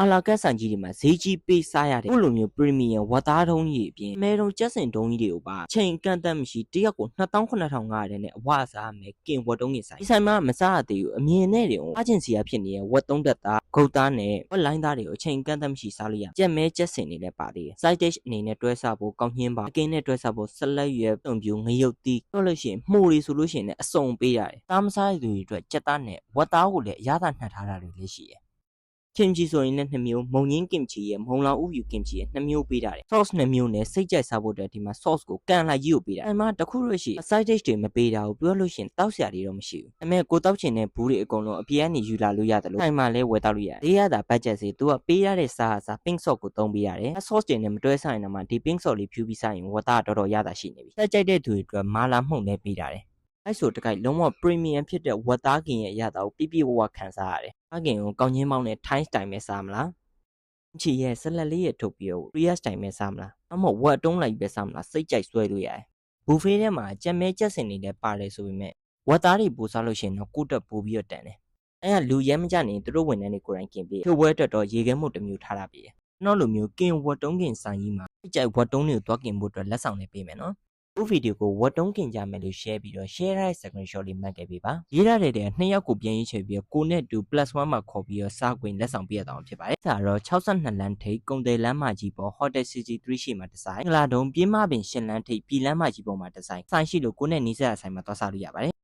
အာလာကတ်ဆိုင်ကြီးတွေမှာဈေးကြီးပေးစားရတယ်ခုလိုမျိုး premium ဝတ်သားတုံးကြီးအပြင်အမဲတုံးကျက်စင်တုံးကြီးတွေကိုပါချိန်ကန့်သက်မရှိတရက်ကို28500နဲ့အဝအစားမယ်ကင်ဝတ်တုံးကြီးဆိုင်ဒီဆိုင်မှာမစားရသေးဘူးအမြင်နဲ့တွေကိုအချင်းစီရဖြစ်နေတဲ့ဝတ်တုံးတက်သားဂုတ်သားနဲ့ဝက်လိုင်းသားတွေကိုအချိန်ကန့်သက်မရှိစားလို့ရကြက်မဲကျက်စင်တွေလည်းပါသေးတယ် side dish အနေနဲ့တွဲစားဖို့ကောင်းညင်းပါအကင်းနဲ့တွဲစားဖို့ဆက်လက်ရွယ်တုံပြူငရုတ်တီးတော့လို့ရှိရင်မှုတွေဆိုလို့ရှိရင်လည်းအစုံပေးရတယ်တားမစားရသူတွေအတွက်ကြက်သားနဲ့ဝတ်သားကိုလည်းအရသာနှက်ထားတာတွေလည်းရှိတယ် kimchi ဆိုရင်လည်းနှစ်မျိုးမုံရင်း kimchi ရဲ့မုံလောင်ဥပြူ kimchi ရဲ့နှစ်မျိုးပေးတာတယ် sauce နှစ်မျိုးနဲ့စိတ်ကြိုက်စားဖို့အတွက်ဒီမှာ sauce ကိုကန်လိုက်ကြီးကိုပေးတာအဲ့မှာတစ်ခုလို့ရှိရင် side dish တွေမပေးတာကိုပြောလို့ရှိရင်တောက်စရာတွေတော့မရှိဘူးအမေကိုတောက်ချင်တဲ့ဘူးတွေအကုန်လုံးအပြေကနေယူလာလို့ရတယ်လို့ဆိုင်မှာလည်းဝယ်တောက်လို့ရတယ်လေးရတာ budget စီသူကပေးရတဲ့စားအစား pink sauce ကိုသုံးပေးရတယ် sauce တွေနဲ့မတွဲဆိုင်တော့မှဒီ pink sauce လေးဖြူပြီးစားရင်ဝတ်သားတော်တော်ရတာရှိနေပြီတက်ကြိုက်တဲ့သူတွေအတွက်မာလာမှုန့်လည်းပေးတာတယ် အဲ့ဆိုတကိုက်လုံးဝ premium ဖြစ်တဲ့ဝတ်သားကင်ရဲ့အရာတော်ကိုပြပြဝဝခံစားရတယ်။အကင်ကိုကောင်းချင်းမောင်းနဲ့ time style ပဲစားမလား။ချီရဲ့ဆက်လက်လေးရဲ့ထုတ်ပြီးတော့ real style ပဲစားမလား။အမဟုတ်ဝတ်တုံးလိုက်ပဲစားမလားစိတ်ကြိုက်ဆွဲလို့ရတယ်။ buffet ထဲမှာကြက်မဲကြက်စင်တွေလည်းပါတယ်ဆိုပေမဲ့ဝတ်သားတွေပူစားလို့ရှိရင်တော့ကိုယ့်တက်ပို့ပြီးတော့တန်တယ်။အဲ့ကလူရဲမကြနေသူတို့ဝန်ထမ်းတွေကိုယ်တိုင်กินပြီးထုတ်ဝဲတက်တော့ရေခဲမှုတစ်မျိုးထားတာပြီးတယ်။ကျွန်တော်လိုမျိုးကင်ဝတ်တုံးကင်ဆိုင်ကြီးမှာစိတ်ကြိုက်ဝတ်တုံးတွေကိုတွားกินဖို့အတွက်လက်ဆောင်လေးပေးမယ်နော်။ အ ခုဗီဒီယိုကိုဝတ်တုံးကင်ကြမယ်လို့ share ပြီးတော့ share ရတဲ့ screenshot လေးမှတ်ခဲ့ပေးပါရေးရတဲ့တဲ့နှစ်ယောက်ကိုပြန်ရေးချေပြီးတော့ကိုနဲ့တူ +1 မှာခေါ်ပြီးတော့စားခွင့်လက်ဆောင်ပေးရတာဖြစ်ပါတယ်ဒါတော့62လမ်းထိပ်ကုံတယ်လမ်းမကြီးပေါ် Hotel CC3 ရှိမှာဒီဇိုင်းငလာတုံးပြင်းမပင်ရှင်လမ်းထိပ်ပြည်လမ်းမကြီးပေါ်မှာဒီဇိုင်းဆိုင်ရှိလို့ကိုနဲ့နီးစပ်ရဆိုင်မှာသွားစားလို့ရပါတယ်